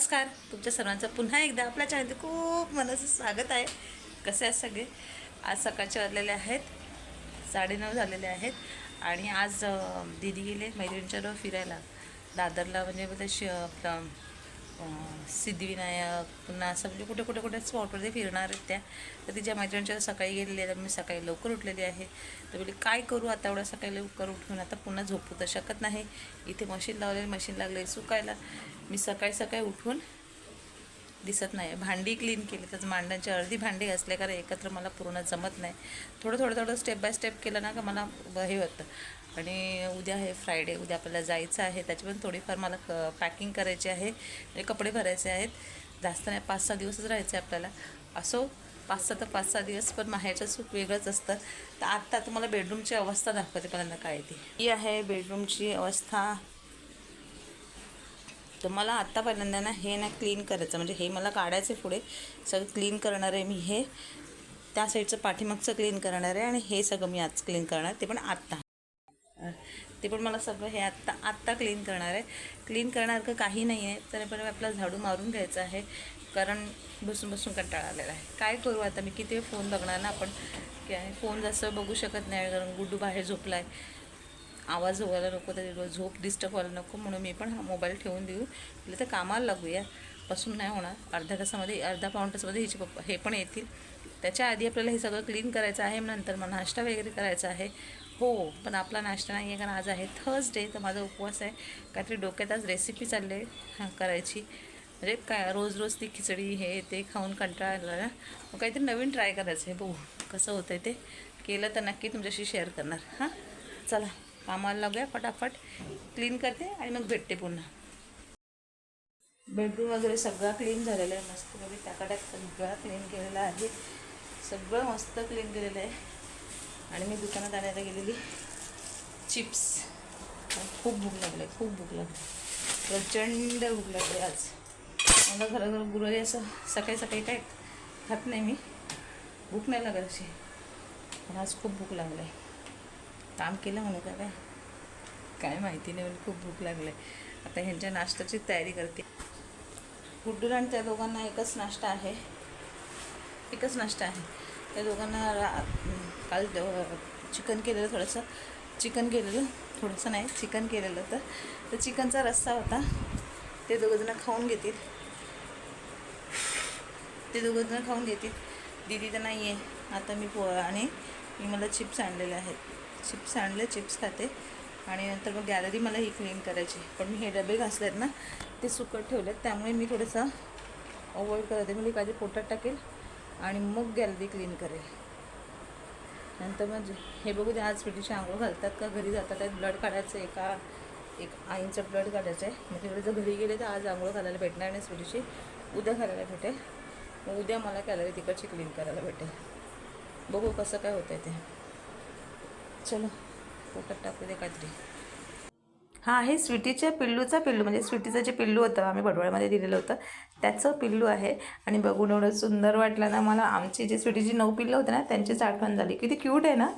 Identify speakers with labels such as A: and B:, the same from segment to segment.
A: नमस्कार. तुमच्या सर्वांचं पुन्हा एकदा आपल्या चॅनलमध्ये खूप मनाचं स्वागत आहे. कसे आहेत सगळे? आज सकाळचे वाजलेले आहेत. साडेनऊ झालेले आहेत. आणि आज दिदी दीदी गेले मैत्रिणीच्या फिरायला. दादरला म्हणजे बघा शि आपलं सिद्धिविनायक पुन्हा असं म्हणजे कुठे कुठे कुठे स्पॉटवरती फिरणार आहेत त्या. तर तिच्या मैत्रिणीच्या सकाळी गेलेली आहे तर मी सकाळी लवकर उठलेली आहे. तर बोली काय करू आता एवढ्या सकाळी लवकर उठून? आता पुन्हा झोपू तर शकत नाही. इथे मशीन लावलेली मशीन लागले सुकायला. मी सकाळी सकाळी उठून दिसत नाही भांडी क्लीन केली. तर मांडांची अर्धी भांडी असल्या कारण एकत्र मला पूर्ण जमत नाही. थोडं थोडं थोडं स्टेप बाय स्टेप केलं ना का मला हे होतं. आणि उद्या आहे फ्रायडे उद्या आपल्याला जायचं आहे. त्याची पण थोडीफार मला क पॅकिंग करायची आहे. म्हणजे कपडे भरायचे आहेत. जास्त नाही पाच सहा दिवसच राहायचे आपल्याला. असो पाच सहा तर पाच सहा दिवस पण माहेरचं सुख वेगळंच असतं. तर आत्ता तुम्हाला बेडरूमची अवस्था दाखवते पहिल्यांदा काय ती. ही आहे बेडरूमची अवस्था. तर मला आत्ता पहिल्यांदा ना हे ना क्लीन करायचं म्हणजे हे मला काढायचं आहे पुढे. सगळं क्लीन करणार आहे मी हे. त्या साईडचं पाठीमागचं क्लीन करणार आहे आणि हे सगळं मी आज क्लीन करणार ते पण आत्ता ते पण मला सगळं हे आत्ता आत्ता क्लीन करणार आहे. क्लीन करणार का काही नाही आहे तरी पण आपला झाडू मारून घ्यायचं आहे. कारण बसून बसून कंटाळा आलेला आहे. काय करू आता मी? किती फोन बघणार ना आपण? की फोन जास्त बघू शकत नाही कारण गुड्डू बाहेर झोपला आहे आवाज व्हायला नको तरी झोप डिस्टर्ब व्हायला नको म्हणून मी पण हा मोबाईल ठेवून देऊ. म्हटलं तर कामाला लागूया. बसून नाही होणार. अर्ध्या तासामध्ये अर्धा पाऊण तासामध्ये हिचे पप्पा हे पण येतील. त्याच्या आधी आपल्याला हे सगळं क्लीन करायचं आहे नंतर मग नाश्ता वगैरे करायचा आहे. हो पण आपला नाश्ता नाही आहे कारण आज आहे थर्सडे तर माझा उपवास आहे. काहीतरी डोक्यात आज रेसिपी चालली आहे हां करायची. म्हणजे काय रोज रोज ती खिचडी हे ते खाऊन कंटाळा आला ना. मग काहीतरी नवीन ट्राय करायचं आहे. बघू कसं होतं आहे ते. केलं तर नक्की तुमच्याशी शेअर करणार. हां? चला कामाला लागूया फटाफट. क्लीन करते आणि मग भेटते पुन्हा. बेडरूम वगैरे सगळा क्लीन झालेला आहे. मस्त वगैरे टाकाटाक सगळा क्लीन केलेला आहे. सगळं मस्त क्लीन केलेलं आहे. आणि मी दुकानात आणायला गेलेली चिप्स. खूप भूक लागली आहे, खूप भूक लागली. प्रचंड भूक लागली आज. मला खरं खरं गुरुवारी असं सकाळी सकाळी काय खात नाही मी. भूक नाही लागत अशी. पण आज खूप भूक लागली. आहे काम केलं म्हणू का काय? काय माहिती नाही पण खूप भूक लागली. आहे आता ह्यांच्या नाश्त्याची तयारी करते. गुड्डूला आणि त्या दोघांना एकच नाश्ता आहे. एकच नाश्ता आहे. त्या दोघांना रा काल चिकन केलेलं थोडंसं चिकन केलेलं थोडंसं नाही चिकन केलेलं होतं. तर चिकनचा रस्सा होता. ते दोघंजणं खाऊन घेतील. ते दोघंजणं खाऊन घेतील. दिदी तर नाही आहे आता मी पो आणि मी मला चिप्स आणलेले आहेत. चिप्स आणले चिप्स खाते. आणि नंतर मग गॅलरी मला ही क्लीन करायची. पण मी हे डबे घासले आहेत ना ते सुकट ठेवलेत. त्यामुळे मी थोडंसं अवॉइड करते. म्हणजे काळजी पोटात टाकेल. आणि मग गॅलरी क्लीन करेल. नंतर मग हे बघू दे आज पिटीची आंघोळ घालतात का? घरी जातात ब्लड काढायचं आहे का? एक आईंचं ब्लड काढायचं आहे. मग तिकडे जर घरी गेले तर आज आंघोळ घालायला भेटणार नाही स्वीटीची उद्या घालायला भेटेल. मग उद्या मला कॅलरी तिकडची क्लीन करायला भेटेल. बघू कसं काय होतं आहे ते. चलो पोटात टाकू दे काहीतरी. हा हे स्वीटीच्या पिल्लूचा पिल्लू म्हणजे स्वीटीचं जे पिल्लू होतं आम्ही बडवाळ्यामध्ये दिलेलं होतं त्याचं पिल्लू आहे. आणि बघून एवढं सुंदर वाटलं ना मला आमची जी स्वीटीची नऊ पिल्लं होते ना त्यांचीच आठवण झाली. किती क्यूट आहे ना?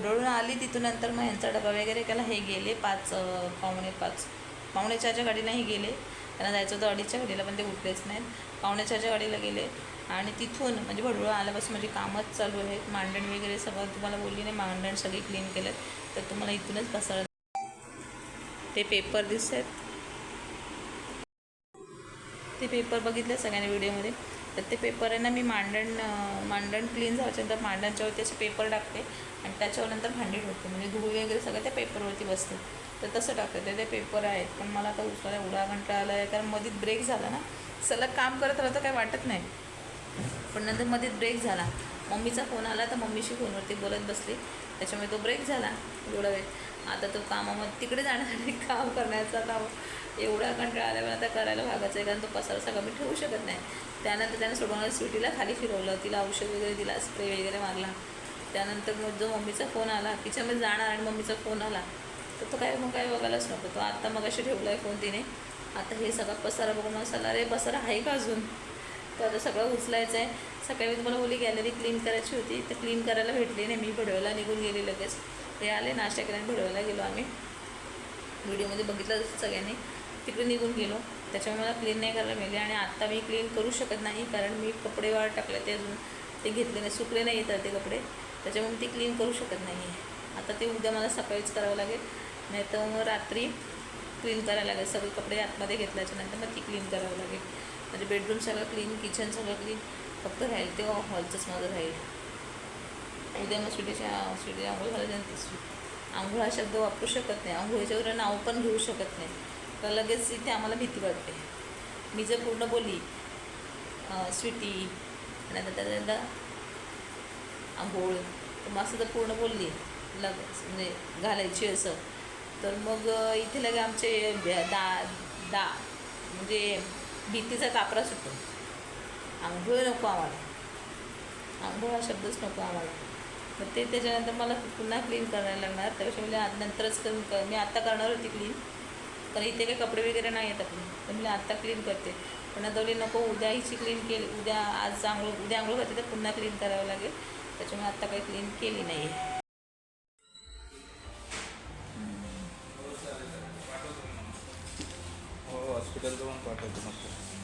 A: भडोळून आली तिथून नंतर मग यांचा डबा वगैरे केला. हे गेले पाच पावणे पाच. पावणे चारच्या गाडीलाही गेले. त्यांना जायचं होतं अडीचच्या गाडीला पण ते उठलेच नाहीत. पावणे चारच्या गाडीला गेले आणि तिथून म्हणजे भडोळ आल्यापासून माझी कामच चालू आहेत. मांडण वगैरे सगळं तुम्हाला बोलली नाही. मांडण सगळी क्लीन केलं तर तुम्हाला इथूनच बसायला ते पेपर दिसत आहेत. ते पेपर बघितले सगळ्यांनी व्हिडिओमध्ये तर ते पेपर आहे ना मी मांडण मांडण क्लीन झाल्याच्यानंतर मांडणच्यावरती असे पेपर टाकते आणि त्याच्यावर नंतर भांडी ठेवते. म्हणजे धूळ वगैरे सगळं त्या पेपरवरती बसते. तर तसं टाकते. ते ते पेपर आहेत. पण मला आता उचलायला एवढा घंटा आला आहे. कारण मधीत ब्रेक झाला ना. सलग काम करत राहतं काय वाटत नाही. पण नंतर मधीत ब्रेक झाला. मम्मीचा फोन आला तर मम्मीशी फोनवरती बोलत बसली. त्याच्यामुळे तो ब्रेक झाला. एवढा वेळ आता तो कामामध्ये तिकडे जाणार काम करण्याचा काम. एवढा कंटाळा आल्यावर आता करायला भागायचं आहे कारण तो पसारा सगळा मी ठेवू शकत नाही. त्यानंतर त्याने सोडवणार स्वीटीला खाली फिरवलं तिला औषध वगैरे दिला स्प्रे वगैरे मारला. त्यानंतर मग जो मम्मीचा फोन आला किचनमध्ये जाणार आणि मम्मीचा फोन आला तर तो काय मग काय बघायलाच नको. तो आत्ता मग अशी ठेवला आहे फोन तिने. आता हे सगळा पसारा बघून मला सला रे पसारा आहे का अजून? तर आता सगळं उचलायचं आहे सकाळी मी तुम्हाला बोली गॅलरी क्लीन करायची होती तर क्लीन करायला भेटली नाही मी भिडवायला निघून गेली लगेच. ते आले नाश्ता केल्याने भिडवायला गेलो आम्ही. व्हिडिओमध्ये बघितलं सगळ्यांनी. तिकडे निघून गेलो. त्याच्यामुळे मला क्लीन नाही करायला मिळाले आणि आत्ता मी क्लीन करू शकत नाही कारण मी कपडे वाळ टाकले ते अजून. ते घेतले नाही सुकले नाही येतात ते कपडे. त्याच्यामुळे ती ते क्लीन करू शकत नाही. आता ते उद्या मला सकाळीच करावं लागेल. नाही तर मग रात्री क्लीन करायला लागेल. सगळे कपडे आतमध्ये घेतल्याच्यानंतर मग ती क्लीन करावं लागेल. म्हणजे बेडरूम सगळं क्लीन किचन सगळं क्लीन फक्त राहील ते हॉलचंच माझं राहील. उद्या मग स्वीटीच्या स्वीटी आंघोळ घालायच्या आंघोळ हा शब्द वापरू शकत नाही. आंघोळीच्यावर नाव पण घेऊ शकत नाही. तर लगेच इथे आम्हाला भीती वाटते. मी जर पूर्ण बोलली स्वीटी आणि आता आंघोळ तर मग असं जर पूर्ण बोलली लग म्हणजे घालायची असं तर मग इथे लगे आमचे दा दा म्हणजे भीतीचा कापरा सुटतो. आंघोळ नको आम्हाला. आंघोळ हा शब्दच नको आम्हाला. मग ते त्याच्यानंतर मला पुन्हा क्लीन करायला लागणार. त्यापेक्षा म्हणजे नंतरच कर मी आत्ता करणार होती क्लीन कारण इथे काही कपडे वगैरे नाही आहेत आपले. तर मी आत्ता क्लीन करते. पण आता नको उद्या हिची क्लीन केली उद्या आज आंघोळ उद्या आंघोळ करते तर पुन्हा क्लीन करावं लागेल. त्याच्यामुळे आत्ता काही क्लीन केली नाही. हो,
B: हो, आहे हॉस्पिटलचं पण पाठवतो मग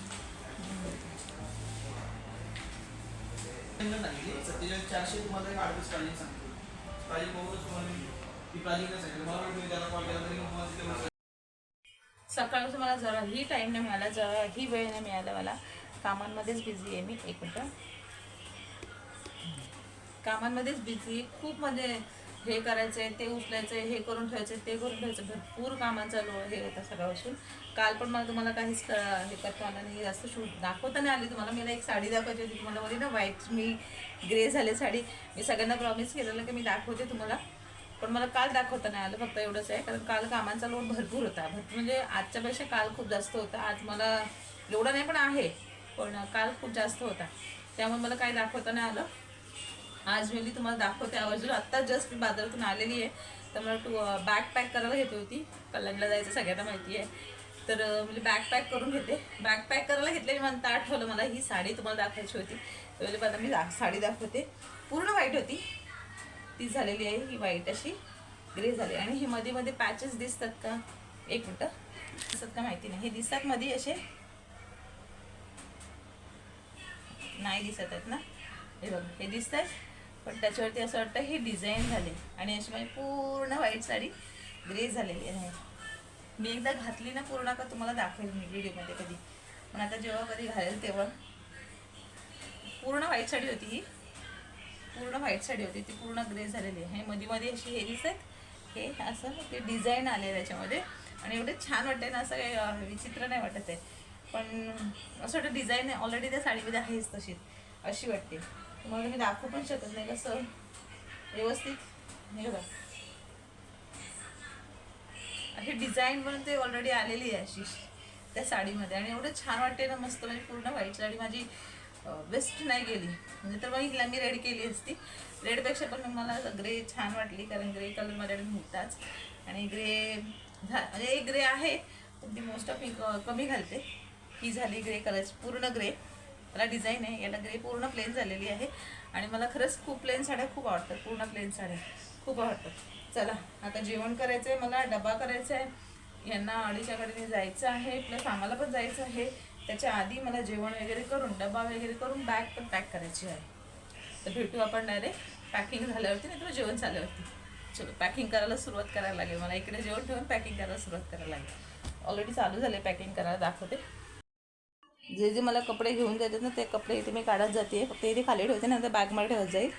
C: सत्तेचाळीस चारशे तुम्हाला एक बघूनच तुम्हाला ती सांगितलं. मला जरा ही त्याला कॉल केला तरी मला
A: जराही टाईम नाही मिळाला जराही वेळ नाही मिळाला मला. कामांमध्येच बिझी आहे मी एक मिनटं. कामांमध्येच बिझी खूप म्हणजे हे करायचं आहे ते उचलायचं आहे हे करून ठेवायचं आहे ते करून ठेवायचं भरपूर कामाचा लो हे होता सकाळपासून काल पण मला तुम्हाला काहीच क- हे करता आलं नाही जास्त शूट दाखवता नाही आली. तुम्हाला मला एक साडी दाखवायची होती. तुम्हाला बोलली ना व्हाईट मी ग्रे झाले साडी. मी सगळ्यांना प्रॉमिस केलेलं की मी दाखवते तुम्हाला. पण मला काल दाखवता नाही आलं फक्त एवढंच आहे. कारण काल कामांचा लोड भरपूर होता. भरपूर म्हणजे आजच्यापेक्षा काल खूप जास्त होता. आज मला एवढं नाही पण आहे. पण काल खूप जास्त होता. त्यामुळे मला काही दाखवता नाही आलं. आज मी तुम्हाला दाखवते आवर्जून. आत्ता जस्ट मी बाजारातून आलेली आहे. तर मला टू बॅग पॅक करायला घेते होती. कल्याणला जायचं सगळ्यांना माहिती आहे. तर अं, मी बॅग पॅक करून घेते. बॅग पॅक करायला घेतलेली म्हणता आठवलं मला ही साडी तुम्हाला दाखवायची होती. तर म्हणजे मला मी साडी दाखवते. पूर्ण वाईट होती. ती झालेली आहे. ही वाईट अशी ग्रे झाली. आणि हे मध्ये मध्ये पॅचेस दिसतात का? एक मिनटं. दिसत का माहिती नाही. हे दिसतात मध्ये असे. नाही दिसत आहेत ना? हे बघ हे दिसत आहेत पण त्याच्यावरती असं वाटतं ही डिझाईन झाली. आणि अशी माझी पूर्ण व्हाईट साडी ग्रे झालेली आहे. मी एकदा घातली ना पूर्ण का तुम्हाला दाखवेल मी व्हिडिओमध्ये कधी. पण आता जेव्हा कधी घालेल तेव्हा. पूर्ण व्हाईट साडी होती ही. पूर्ण व्हाईट साडी होती. ती पूर्ण ग्रे झालेली आहे. मध्ये मध्ये अशी हे दिसत. हे असं ते डिझाईन आले त्याच्यामध्ये. आणि एवढे छान वाटते ना असं काही विचित्र नाही वाटत आहे. पण असं वाटतं डिझाईन ऑलरेडी त्या साडीमध्ये आहेच तशीच. अशी वाटते. तुम्हाला मी दाखवू पण शकत नाही कसं व्यवस्थित? हे बघा. अशी डिझाईन पण ते ऑलरेडी आलेली आहे अशी त्या साडीमध्ये. आणि एवढं छान वाटते ना मस्त म्हणजे पूर्ण व्हाईट साडी माझी वेस्ट नाही गेली. म्हणजे तर मग हिला मी रेड केली असती. रेडपेक्षा पण मला ग्रे छान वाटली कारण ग्रे कलर माझ्याकडे नव्हताच. आणि ग्रे झा म्हणजे एक ग्रे आहे पण ती मोस्ट ऑफ मी क- कमी घालते. ही झाली ग्रे कलर पूर्ण ग्रे त्याला डिझाईन आहे याला ग्रे पूर्ण प्लेन झालेली आहे. आणि मला खरंच खूप प्लेन साड्या खूप आवडतात पूर्ण प्लेन साड्या खूप आवडतात. चला आता जेवण करायचं आहे मला डबा करायचा आहे यांना अडीच्या कडेने जायचं आहे प्लस आम्हाला पण जायचं आहे. त्याच्या आधी मला जेवण वगैरे करून डबा वगैरे करून बॅग पण पॅक करायची आहे. तर भेटू आपण डायरेक्ट पॅकिंग झाल्यावरती नाही तर जेवण झाल्यावरती. चलो पॅकिंग करायला सुरुवात करायला लागेल. मला इकडे जेवण ठेवून पॅकिंग करायला सुरुवात करायला लागेल. ऑलरेडी चालू झाले पॅकिंग करायला दाखवते. जे जे मला कपडे घेऊन जातात ना ते कपडे इथे मी काढत जाते. फक्त इथे खाली ठेवते नंतर बॅगमध्ये ठेवत जाईल.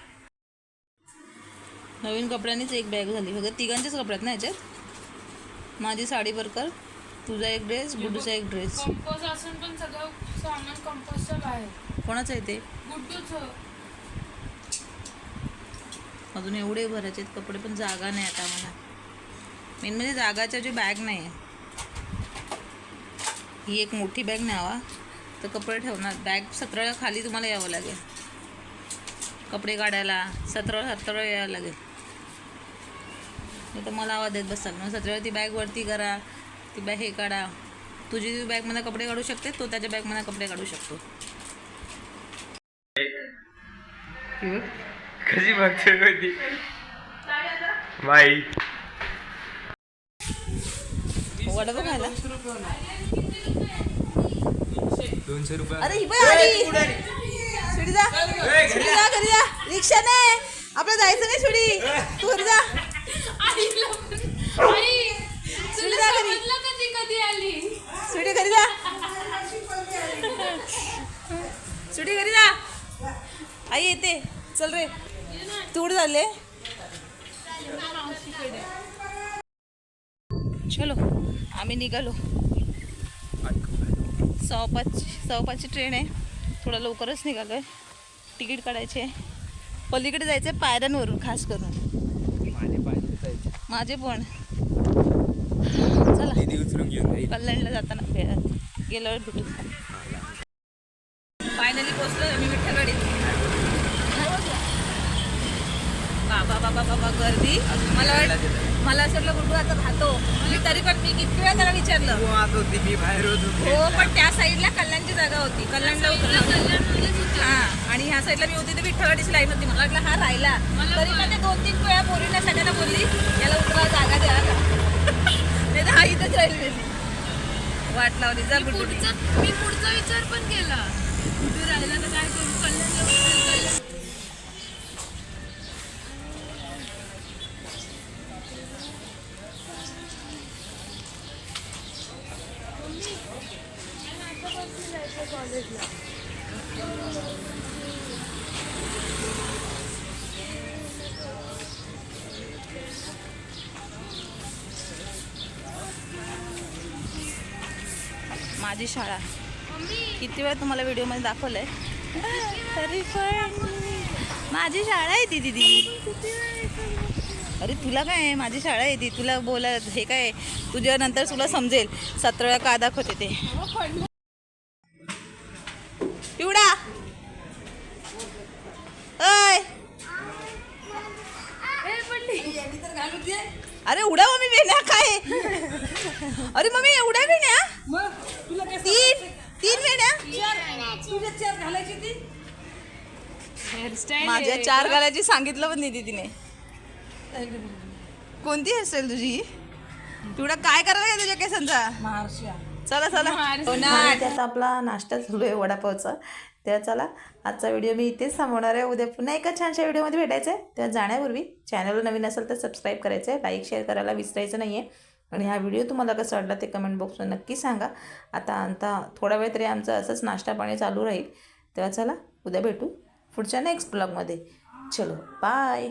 A: नवीन कपड्यांनीच एक बॅग झाली. फक्त तिघांचेच कपड्यात ना ह्याच्यात माझी साडी बरकर तुझा एक ड्रेस गुड्डूचा एक ड्रेस
D: असून पण सगळं सामान बाहेर
A: कोणाचं आहे ते?
D: गुड्डूचं.
A: अजून एवढे भरायचे आहेत कपडे पण जागा नाही आता आम्हाला. मेन म्हणजे जागाच्या जी बॅग नाही आहे ही एक मोठी बॅग न्यावा. तर कपडे ठेवणार. बॅग सतरा खाली तुम्हाला यावं लागेल. कपडे काढायला सतरा सतरा यावं लागेल. नाही तर मला आवाज देत बसाल. मग सतरा ती बॅग वरती करा. ती बॅग हे काढा. तुझी बॅगमध्ये कपडे काढू शकते तो त्याच्या बॅगमध्ये कपडे काढू शकतो.
E: कशी बघते कधी? बाई.
A: वडापाव खायला.
E: दोनशे रुपये.
A: अरे ही बाई आली. सुडी जा. सुडी जा. घरी जा. रिक्षाने आपलं जायचं नाही सुडी? तू घरी जा. जा घरी.
D: समजलं कधी कधी आली?
A: सुडी घरी जा. सुडी घरी जा. आई येते. चल रे. तू कुठे झाले चलो. आम्ही निघालो. सव्वा पाच सव्वा पाचची ट्रेन आहे. थोडं लवकरच निघालो आहे तिकीट काढायचे पलीकडे जायचं आहे पायऱ्यांवरून खास करून.
E: माझे पाहिजे जायचे
A: माझे पण. चला. कल्याणला जाताना गेल्यावर भेटू. फायनली पोचलो मी विठ्ठलवाडीत. बाबा बाबा बाबा गर्दी. मला मला असं वाटलं गुड्डू आता राहतो. मी तरी पण मी किती वेळा त्याला विचारलं.
E: तू आत होती मी बाहेर होत होते.
A: हो पण त्या साईडला कल्याणची जागा होती. कल्याणला उतरलं हा आणि ह्या साईडला मी होती तर विठ्ठलवाडीची लाईन होती. मला वाटलं हा राहिला. तरी पण ते दोन तीन वेळा पोरींना सगळ्यांना बोलली याला उतरा जागा द्या. नाही तर हा इथंच राहील वाट लावली. जा गुड्डू.
D: मी पुढचा विचार पण केला. कुठे राहिला तर काय करू? कल्याण.
A: माझी शाळा. किती वेळा तुम्हाला व्हिडिओमध्ये दाखवलंय? तरी पण माझी शाळा आहे ती दिदी. अरे तुला काय आहे? माझी शाळा आहे ती. तुला बोला हे काय तुझ्या नंतर तुला समजेल. सतरा वेळा का दाखवते ते? पिवडा अय अरे उडा मम्मी वेण्या काय अरे मम्मी एवढ्या तीन तीन वेण्या
D: हेअरस्टाईल
A: माझ्या चार घालायची सांगितलं पण नाही तिने कोणती हेअरस्टाईल तुझी? तुला काय करायला काय तुझ्या केसांचा? चला चला. हो त्याचा आपला नाश्ता सुरू आहे वडापावचा. तेव्हा चला आजचा व्हिडिओ मी इथेच थांबवणार आहे. उद्या पुन्हा एका छानशा व्हिडिओमध्ये भेटायचं आहे तेव्हा जाण्यापूर्वी चॅनलवर नवीन असेल तर सबस्क्राईब करायचं आहे लाईक शेअर करायला विसरायचं नाही आहे आणि हा व्हिडिओ तुम्हाला कसा वाटला ते कमेंट बॉक्समध्ये नक्की सांगा. आता आता थोडा वेळ तरी आमचं असंच नाश्ता पाणी चालू राहील. तेव्हा चला उद्या भेटू पुढच्या नेक्स्ट ब्लॉगमध्ये चलो बाय